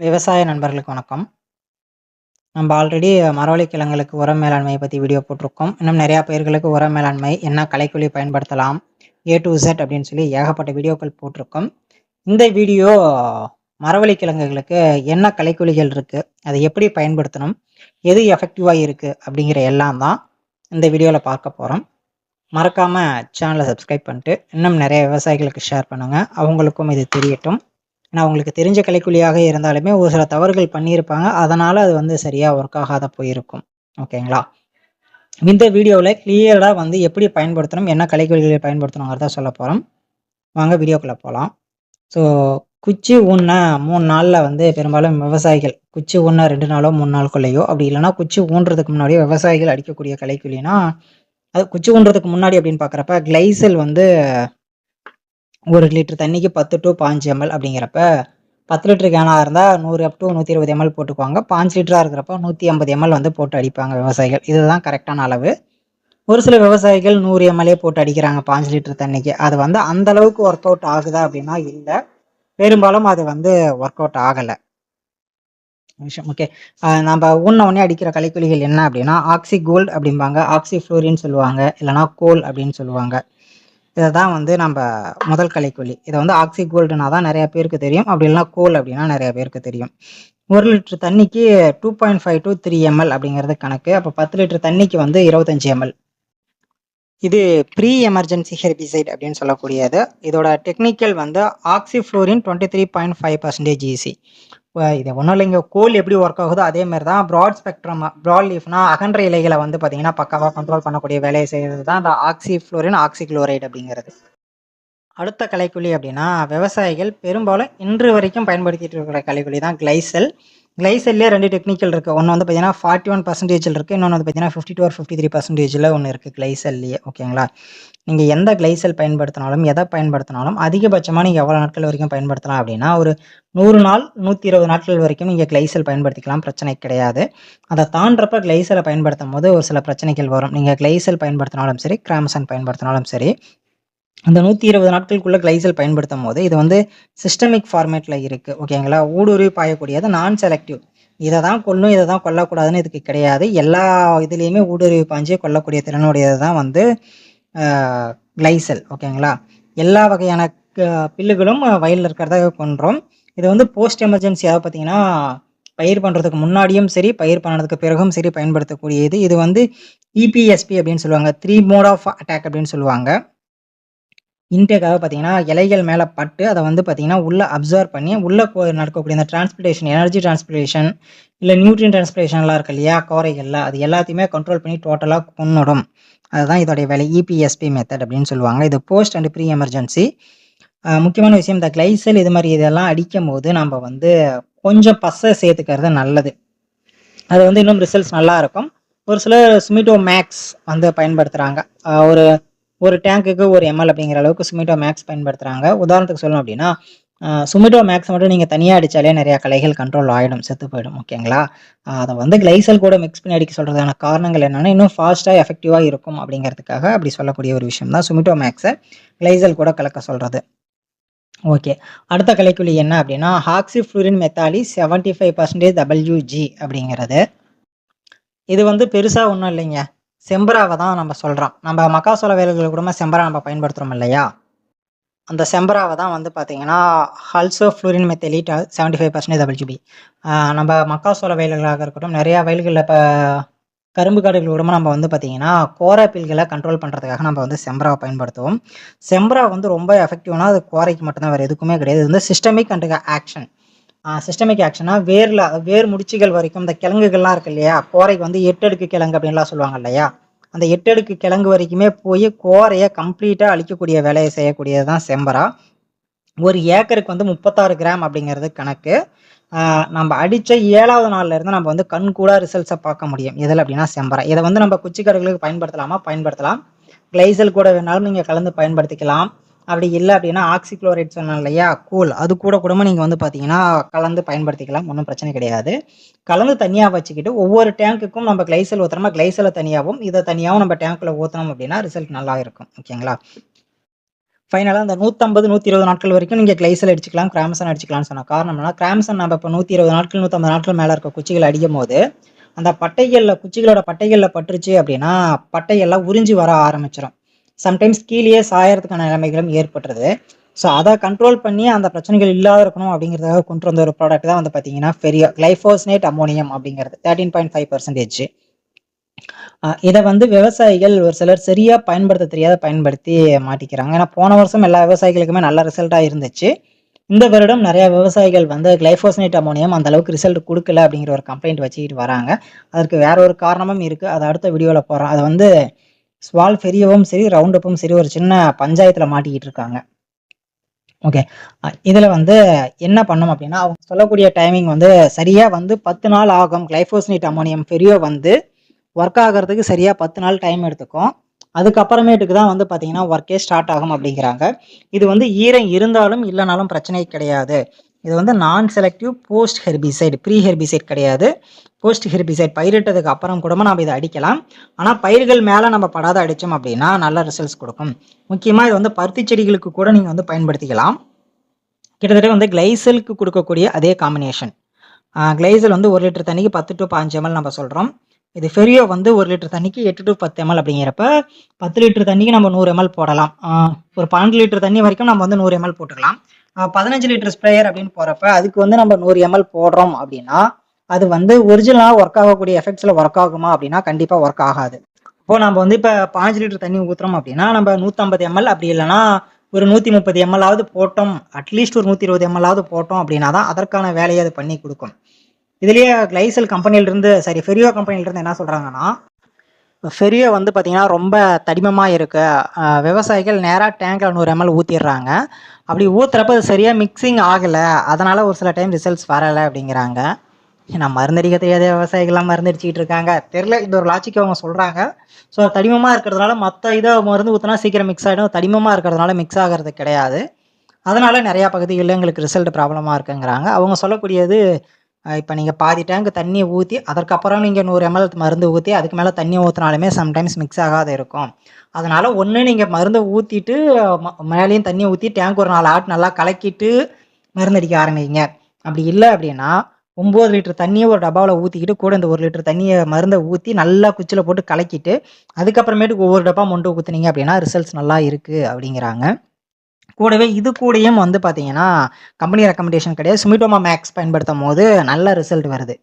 விவசாய நண்பர்களுக்கு வணக்கம். நம்ம ஆல்ரெடி மரவள்ளி கிழங்குகளுக்கு உர மேலாண்மையை பற்றி வீடியோ போட்டிருக்கோம். இன்னும் நிறையா பயிர்களுக்கு உர மேலாண்மை, என்ன கலைக்குழி பயன்படுத்தலாம், ஏ டூ இசட் அப்படின்னு சொல்லி ஏகப்பட்ட வீடியோக்கள் போட்டிருக்கோம். இந்த வீடியோ மரவள்ளி கிழங்குகளுக்கு என்ன கலைக்குழிகள் இருக்குது அதை எப்படி பயன்படுத்தணும், எது எஃபெக்டிவாக இருக்குது அப்படிங்கிற எல்லாம் தான் இந்த வீடியோவில் பார்க்க போகிறோம் மறக்காமல் சேனலை சப்ஸ்கிரைப் பண்ணிட்டு, இன்னும் நிறைய விவசாயிகளுக்கு ஷேர் பண்ணுங்கள் அவங்களுக்கும் இது தெரியட்டும். ஏன்னா அவங்களுக்கு தெரிஞ்ச கலைக்குழியாக இருந்தாலுமே ஒரு சில தவறுகள் பண்ணியிருப்பாங்க. அதனால் அது வந்து சரியாக ஒர்க் ஆகாத போயிருக்கும். ஓகேங்களா? இந்த வீடியோவில் கிளியராக வந்து எப்படி பயன்படுத்தணும், என்ன கலைக்குழிகளை பயன்படுத்தணுங்கிறத சொல்ல போகிறோம் வாங்க வீடியோக்குள்ளே போகலாம் ஸோ குச்சி ஊன 3 நாள்ல வந்து பெரும்பாலும் விவசாயிகள் குச்சி ஊன்ன ரெண்டு நாளோ, மூணு நாளுக்குள்ளேயோ அப்படி இல்லைனா குச்சி ஊன்றதுக்கு முன்னாடியே விவசாயிகள் அடிக்கக்கூடிய கலைக்குழினா அது குச்சி ஊன்றதுக்கு முன்னாடி அப்படின்னு பார்க்குறப்ப கிளைசல் வந்து ஒரு லிட்டர் தண்ணிக்கு 10 டூ 5 எம்எல் அப்படிங்கிறப்ப 10 லிட்டர் கேனா இருந்தா 100 அப் டூ 120 எம்எல் போட்டுக்குவாங்க. பாஞ்சு லிட்டராக இருக்கிறப்ப 150 எம்எல் வந்து போட்டு அடிப்பாங்க விவசாயிகள். இதுதான் கரெக்டான அளவு. ஒரு சில விவசாயிகள் நூறு எம்எல்ஏ போட்டு அடிக்கிறாங்க பாஞ்சு லிட்டர் தண்ணிக்கு. அது வந்து அந்த அளவுக்கு ஒர்க் அவுட் ஆகுதா அப்படின்னா இல்லை பெரும்பாலும் அது வந்து ஒர்க் அவுட் ஆகலை விஷயம் ஓகே. நம்ம நம்ப ஊன்ன உடனே அடிக்கிற கலைக்குழிகள் என்ன அப்படின்னா, ஆக்ஸி கோல்டு அப்படிம்பாங்க, ஆக்ஸி ஃப்ளோரின்னு சொல்லுவாங்க, இல்லைன்னா கோல் அப்படின்னு சொல்லுவாங்க. இதை தான் வந்து நம்ம முதல் களைக்கொல்லி. இதை வந்து ஆக்ஸி கோல்டுனா தான் நிறைய பேருக்கு தெரியும். அப்படி இல்லைன்னா கோல் அப்படின்னா நிறைய பேருக்கு தெரியும். ஒரு லிட்டர் தண்ணிக்கு 2.5 டூ த்ரீ எம்எல் அப்படிங்கிறது கணக்கு. அப்போ பத்து லிட்டர் தண்ணிக்கு வந்து 25 எம்எல். இது ப்ரீ எமர்ஜென்சி ஹெர்பிசைட் அப்படின்னு சொல்லக்கூடியது. இதோட டெக்னிக்கல் வந்து ஆக்ஸி ஃப்ளோரின் 23.5% ஈசி. இப்போ இது ஒன்றும் இல்லைங்க. கோல் எப்படி ஒர்க் ஆகுதோ அதே மாதிரி தான் ப்ராட் ஸ்பெக்ட்ரம் ப்ராட் லீஃப்னா அகன்ற இலைகளை வந்து பார்த்தீங்கன்னா, பக்காவாக கண்ட்ரோல் பண்ணக்கூடிய வேலையை செய்கிறது தான் இந்த ஆக்ஸி ஃப்ளோரின், ஆக்சி குளோரைடு அப்படிங்கிறது. அடுத்த கலைக்குழி அப்படின்னா, விவசாயிகள் பெரும்பாலும் இன்று வரைக்கும் பயன்படுத்திட்டு இருக்கிற கலைக்குழி தான் கிளைசல். கிளைசல்லே ரெண்டு டெக்னிக்கல் இருக்குது ஒன்று வந்து பார்த்தீங்கன்னா 41% இருக்கு. இன்னொன்று வந்து பார்த்தீங்கன்னா 52 ஆர் 53%ல ஒண்ணு இருக்கு கிளைசல்லேயே. ஓகேங்களா? நீங்கள் எந்த கிளைசல் பயன்படுத்தினாலும், எதை பயன்படுத்தினாலும் அதிகபட்சமாக நீங்கள் எவ்வளோ நாட்கள் வரைக்கும் பயன்படுத்தலாம் அப்படின்னா, ஒரு நூறு நாள், 120 நாட்கள் வரைக்கும் நீங்கள் கிளைசல் பயன்படுத்திக்கலாம். பிரச்சனை கிடையாது. அத தாண்டுறப்ப பயன்படுத்தும் போது ஒரு சில பிரச்சனைகள் வரும். நீங்கள் கிளைசல் பயன்படுத்தினாலும் சரி, கிராம்சன் பயன்படுத்தினாலும் சரி, அந்த 120 நாட்களுக்குள்ள கிளைசல் பயன்படுத்தும்போது, இது வந்து சிஸ்டமிக் ஃபார்மேட்ல இருக்கு. ஓகேங்களா? ஊடுருவி பாயக்கூடியது நான் செலக்டிவ். இதை தான் கொல்லும், இதை தான் கொல்லக்கூடாதுன்னு இதுக்கு கிடையாது. எல்லா இதுலேயுமே ஊடுருவி பாஞ்சு கொல்லக்கூடிய திறனுடையது தான் வந்து கிளைசல். ஓகேங்களா? எல்லா வகையான க பில்லுகளும் வயலில் இருக்கிறதாக கொன்றோம் இது வந்து போஸ்ட் எமர்ஜென்சி அதாவது பார்த்தீங்கன்னா, பயிர் பண்ணுறதுக்கு முன்னாடியும் சரி, பயிர் பண்ணதுக்கு பிறகும் சரி பயன்படுத்தக்கூடியது. இது வந்து இபிஎஸ்பி அப்படின்னு சொல்லுவாங்க. த்ரீ மோட் ஆஃப் அட்டாக் அப்படின்னு சொல்லுவாங்க. இன்டேக்காக பார்த்தீங்கன்னா, இலைகள் மேலே பட்டு அதை வந்து பார்த்தீங்கன்னா, உள்ளே அப்சர்வ் பண்ணி உள்ளே போ நடக்கக்கூடிய இந்த டிரான்ஸ்பிரேஷன், எனர்ஜி டிரான்ஸ்பிரேஷன் இல்லை நியூட்ரியன் டிரான்ஸ்பிரேஷன்லாம் இருக்கு இல்லையா? கோரைகள்லாம் அது எல்லாத்தையுமே கண்ட்ரோல் பண்ணி டோட்டலாக கொன்னுடும். அதுதான் இதோடைய வேலை. இபிஎஸ்பி மெத்தட் அப்படின்னு சொல்லுவாங்க. இது போஸ்ட் அண்ட் ப்ரீ எமர்ஜென்சி. முக்கியமான விஷயம் இந்த கிளைசல் இது மாதிரி இதெல்லாம் அடிக்கும்போது, நம்ம வந்து கொஞ்சம் பச சேர்த்துக்கிறது நல்லது. அது வந்து இன்னும் ரிசல்ட்ஸ் நல்லா இருக்கும். ஒரு சிலர் சுமிட்டோ மேக்ஸ் வந்து பயன்படுத்துகிறாங்க ஒரு ஒரு டேங்க்குக்கு ஒரு எம்எல் அப்படிங்கிற அளவுக்கு சுமிட்டோ மேக்ஸ் பயன்படுத்துகிறாங்க உதாரணத்துக்கு சொல்லணும் அப்படின்னா, சுமிட்டோ மேக்ஸ் மட்டும் நீங்கள் தனியாக அடித்தாலே நிறையா களைகள் கண்ட்ரோல் ஆகிடும் செத்து போயிடும். ஓகேங்களா? அதை வந்து கிளைசல் கூட மிக்ஸ் பண்ணி அடிக்க சொல்கிறதான காரணங்கள் என்னென்னா இன்னும் ஃபாஸ்ட்டாக எஃபெக்டிவாக இருக்கும் அப்படிங்கிறதுக்காக அப்படி சொல்லக்கூடிய ஒரு விஷயம் தான் சுமிட்டோ மேக்ஸை கிளைசல் கூட கலக்க சொல்கிறது ஓகே. அடுத்த கலைக்குழி என்ன அப்படின்னா, ஹாக்ஸி ஃப்ளூரின் மெத்தாலி 75% டபிள்யூஜி அப்படிங்கிறது. இது வந்து பெருசாக ஒன்றும் இல்லைங்க. செம்பராவை தான் நம்ம சொல்கிறோம் நம்ம மக்காசோள வேலைகள் கூட செம்பரா நம்ம பயன்படுத்துகிறோம் இல்லையா? அந்த செம்பராவை தான் வந்து பார்த்தீங்கன்னா, also fluorine methylate 75% WP. GP நம்ம மக்காசோள வயல்களாக இருக்கட்டும், நிறையா வயல்களில் இப்போ கரும்பு காடுகள் கூட நம்ம வந்து பார்த்தீங்கன்னா, கோரை பில்களை கண்ட்ரோல் பண்ணுறதுக்காக நம்ம வந்து செம்பராவை பயன்படுத்துவோம். செம்பரா வந்து ரொம்ப எஃபெக்டிவ்னா அது கோரைக்கு மட்டும் தான். எதுக்குமே கிடையாது. இது வந்து சிஸ்டமிக் அண்ட் ஆக்ஷன். சிஸ்டமிக் ஆக்ஷன்னா வேரில் வேர் முடிச்சுகள் வரைக்கும் இந்த கிழங்குகள்லாம் இருக்கு இல்லையா? கோரைக்கு வந்து எட்டடுக்கு கிழங்கு அப்படின்லாம் சொல்லுவாங்க இல்லையா? அந்த 8 அடுக்கு கிழங்கு வரைக்குமே போய் கோரையை கம்ப்ளீட்டாக அழிக்கக்கூடிய வேலையை செய்யக்கூடியது தான் செம்பரா. ஒரு ஏக்கருக்கு வந்து 36 கிராம் அப்படிங்கிறது கணக்கு. நம்ம அடித்த ஏழாவது நாளில் இருந்து நம்ம வந்து கண்கூடா ரிசல்ட்ஸை பார்க்க முடியும். எதில் அப்படின்னா செம்பரா. இதை வந்து நம்ம குச்சிக்கடைகளுக்கு பயன்படுத்தலாமா? பயன்படுத்தலாம். கிளைசல் கூட வேணாலும் நீங்கள் கலந்து பயன்படுத்திக்கலாம். அப்படி இல்லை அப்படின்னா, ஆக்ஸி குளோரைட் இல்லையா? கூல் அது கூட கூடமா நீங்கள் வந்து பார்த்தீங்கன்னா, கலந்து பயன்படுத்திக்கலாம். ஒன்றும் பிரச்சனை கிடையாது. கலந்து தனியாக வச்சுக்கிட்டு ஒவ்வொரு டேங்க்குக்கும் நம்ம கிளைசல் ஊற்றுறோமா கிளைசலை தனியாகவும் இதை தனியாகவும் நம்ம டேங்க்கில் ஊற்றினோம் அப்படின்னா ரிசல்ட் நல்லா இருக்கும். ஓகேங்களா? ஃபைனலாக அந்த நூற்றம்பது நூற்றி இருபது நாட்கள் வரைக்கும் நீங்கள் கிளைசல் அடிச்சுக்கலாம் கிராம்சன் அடிச்சுக்கலாம்னு சொன்ன காரணம் என்னன்னா கிராம்சன் நம்ம இப்போ நூற்றி இருபது நாட்கள் நூற்றம்பது நாட்கள் மேலே இருக்க குச்சிகள் அடிக்கும் போது அந்த பட்டைகளில் குச்சிகளோட பட்டைகளில் பட்டுருச்சு அப்படின்னா பட்டையெல்லாம் உறிஞ்சி வர ஆரம்பிச்சிடும் சம்டைம்ஸ் கீழேயே சாயறதுக்கான நிலைமைகளும் ஏற்பட்டுருது. ஸோ அதை கண்ட்ரோல் பண்ணி அந்த பிரச்சனைகள் இல்லாத இருக்கணும் அப்படிங்கிறதுக்காக கொண்டு வந்த ஒரு ப்ராடக்ட் தான் வந்து பார்த்தீங்கன்னா பெரிய கிளைஃபோஸ்னேட் அமோனியம் அப்படிங்கிறது. தேர்ட்டின் பாயிண்ட் ஃபைவ் பர்சன்டேஜ் இதை வந்து விவசாயிகள் ஒரு சிலர் சரியாக பயன்படுத்த தெரியாத பயன்படுத்தி மாட்டிக்கிறாங்க. ஏன்னா போன வருஷம் எல்லா விவசாயிகளுக்குமே நல்ல ரிசல்ட்டாக இருந்துச்சு. இந்த வருடம் நிறைய விவசாயிகள் வந்து கிளைஃபோசனேட் அமோனியம் அந்த அளவுக்கு ரிசல்ட் கொடுக்கல அப்படிங்கிற ஒரு கம்ப்ளைண்ட் வச்சுக்கிட்டு வராங்க. அதற்கு வேற ஒரு காரணமும் இருக்குது அதை அடுத்த வீடியோவில் போகிறோம் அதை வந்து ஸ்வால் பெரியவும் சரி ரவுண்டப்பும் சரி ஒரு சின்ன பஞ்சாயத்தில் மாட்டிக்கிட்டு இருக்காங்க. ஓகே இதில் வந்து என்ன பண்ணோம் அப்படின்னா அவங்க சொல்லக்கூடிய டைமிங் வந்து சரியாக வந்து பத்து நாள் ஆகும். கிளைஃபோஸ்னேட் அமோனியம் பெரியோ வந்து ஒர்க் ஆகிறதுக்கு சரியாக பத்து நாள் டைம் எடுத்துக்கும். அதுக்கப்புறமேட்டுக்கு தான் வந்து பார்த்தீங்கன்னா ஒர்க்கே ஸ்டார்ட் ஆகும் அப்படிங்கிறாங்க. இது வந்து ஈரம் இருந்தாலும் இல்லைனாலும் பிரச்சனை கிடையாது. இது வந்து நான் selective post herbicide pre herbicide கிடையாது. போஸ்ட் ஹெர்பிசைட் பயிரிட்டதுக்கு அப்புறம் கூட நம்ம இதை அடிக்கலாம். ஆனால் பயிர்கள் மேலே நம்ம படாத அடித்தோம் அப்படின்னா நல்ல ரிசல்ட்ஸ் கொடுக்கும். முக்கியமாக இது வந்து பருத்தி செடிகளுக்கு கூட நீங்கள் வந்து பயன்படுத்திக்கலாம். கிட்டத்தட்ட வந்து கிளைசலுக்கு கொடுக்கக்கூடிய அதே காம்பினேஷன் கிளைசல் வந்து ஒரு லிட்டர் தண்ணிக்கு பத்து டு பாஞ்சு எம்எல் நம்ம சொல்கிறோம் இது ஃபெரியோ வந்து ஒரு லிட்டர் தண்ணிக்கு எட்டு டு பத்து எம்எல் அப்படிங்கிறப்ப பத்து லிட்டர் தண்ணிக்கு நம்ம நூறு எம்எல் போடலாம். ஒரு பன்னெண்டு லிட்டர் தண்ணி வரைக்கும் நம்ம வந்து நூறு எம்எல் போட்டுக்கலாம். பதினஞ்சு லிட்டர் ஸ்ப்ரேயர் அப்படின்னு போகிறப்ப அதுக்கு வந்து நம்ம நூறு எம்எல் போடுறோம் அப்படின்னா அது வந்து ஒரிஜினலாக ஒர்க் ஆகக்கூடிய எஃபெக்ட்ஸில் ஒர்க் ஆகுமா அப்படின்னா கண்டிப்பாக ஒர்க் ஆகாது. இப்போ நம்ம வந்து இப்போ பாஞ்சு லிட்டர் தண்ணி ஊற்றுறோம் அப்படின்னா நம்ம நூற்றம்பது எம்எல் அப்படி இல்லைன்னா ஒரு நூற்றி முப்பது எம்எல்லாவது போட்டோம் அட்லீஸ்ட் ஒரு நூற்றி இருபது எம்எல்லாவது போட்டோம் அப்படின்னா தான் அதற்கான வேலையை அது பண்ணி கொடுக்கும். இதுலேயே கிளைசல் கம்பெனிலிருந்து சரி ஃபெரியோ கம்பெனிலிருந்து என்ன சொல்கிறாங்கன்னா ஃபெரியோ வந்து பார்த்திங்கன்னா ரொம்ப தடிமமாக இருக்குது விவசாயிகள் நேராக டேங்கில் நூறு எம்எல் ஊற்றிடுறாங்க அப்படி ஊற்றுறப்ப அது சரியாக மிக்சிங் ஆகலை. அதனால் ஒரு சில டைம் ரிசல்ட்ஸ் வரலை அப்படிங்கிறாங்க. நான் மருந்தடிக்க தெரியாத விவசாயிகள்லாம் மருந்தடிச்சிக்கிட்டு இருக்காங்க. தெரில இந்த ஒரு லாஜிக் அவங்க சொல்கிறாங்க ஸோ தடிமமாக இருக்கிறதுனால மற்ற இதை மருந்து ஊற்றினா சீக்கிரம் மிக்ஸ் ஆகிடும் தடிமமாக இருக்கிறதுனால மிக்ஸ் ஆகிறது கிடையாது. அதனால் நிறையா பகுதிகளில் எங்களுக்கு ரிசல்ட் ப்ராப்ளமாக இருக்குங்கிறாங்க. அவங்க சொல்லக்கூடியது இப்போ நீங்கள் பாதி டேங்க் தண்ணியை ஊற்றி அதற்கப்புறம் நீங்கள் நூறு எம்எல் மருந்து ஊற்றி அதுக்கு மேலே தண்ணி ஊற்றினாலுமே சம்டைம்ஸ் மிக்ஸ் ஆகாத இருக்கும். அதனால் ஒன்று நீங்கள் மருந்தை ஊற்றிட்டு மேலேயும் தண்ணியை ஊற்றி டேங்க் ஒரு நாலு ஆட் நல்லா கலக்கிட்டு மருந்தடிக்க ஆரம்பிங்க. அப்படி இல்லை அப்படின்னா ஒம்பது லிட்டர் தண்ணியை ஒரு டப்பாவில் ஊற்றிக்கிட்டு கூட இந்த ஒரு லிட்டர் தண்ணியை மருந்தை ஊற்றி நல்லா குச்சியில் போட்டு கலக்கிட்டு அதுக்கப்புறமேட்டுக்கு ஒவ்வொரு டப்பா மொண்டு ஊற்றுனீங்க அப்படின்னா ரிசல்ட்ஸ் நல்லா இருக்குது அப்படிங்கிறாங்க. கூடவே இது கூடயும் வந்து பார்த்தீங்கன்னா கம்பெனி ரெக்கமெண்டேஷன் கிடையாது. சுமிட்டோமா மேக்ஸ் பயன்படுத்தும் போது நல்ல ரிசல்ட் வருது.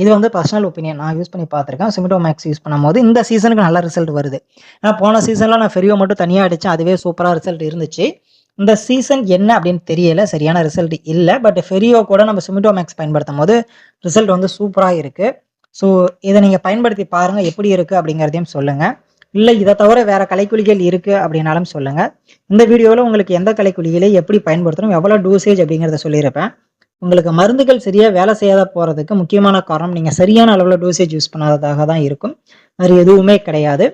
இது வந்து பர்சனல் ஒப்பீனியன் நான் யூஸ் பண்ணி பார்த்துருக்கேன். சுமிட்டோ மேக்ஸ் யூஸ் பண்ணும்போது இந்த சீசனுக்கு நல்ல ரிசல்ட் வருது. ஏன்னா போன சீசனில் நான் ஃபெரியோ மட்டும் தனியாக அடித்தேன் அதுவே சூப்பராக ரிசல்ட் இருந்துச்சு. இந்த சீசன் என்ன அப்படின்னு தெரியல. சரியான ரிசல்ட் இல்லை. பட் ஃபெரியோ கூட நம்ம சுமிட்டோ மேக்ஸ் பயன்படுத்தும் போது ரிசல்ட் வந்து சூப்பராக இருக்குது ஸோ இதை நீங்கள் பயன்படுத்தி பாருங்கள் எப்படி இருக்குது அப்படிங்கிறதையும் சொல்லுங்கள் இல்லை இதை தவிர வேற கலைக்குழிகள் இருக்குது அப்படின்னாலும் சொல்லுங்கள் இந்த வீடியோவில் உங்களுக்கு எந்த கலைக்குழிகளை எப்படி பயன்படுத்தணும் எவ்வளோ டூசேஜ் அப்படிங்கிறத சொல்லியிருப்பேன். உங்களுக்கு மருந்துகள் சரியாக வேலை செய்யாத போகிறதுக்கு முக்கியமான காரணம் நீங்கள் சரியான அளவில் டோசேஜ் யூஸ் பண்ணாததாக தான் இருக்கும். வேறு எதுவுமே கிடையாது.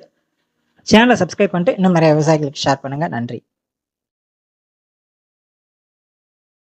சேனலை சப்ஸ்கிரைப் பண்ணிட்டு இன்னும் நிறைய விவசாயிகளுக்கு ஷேர் பண்ணுங்கள் நன்றி.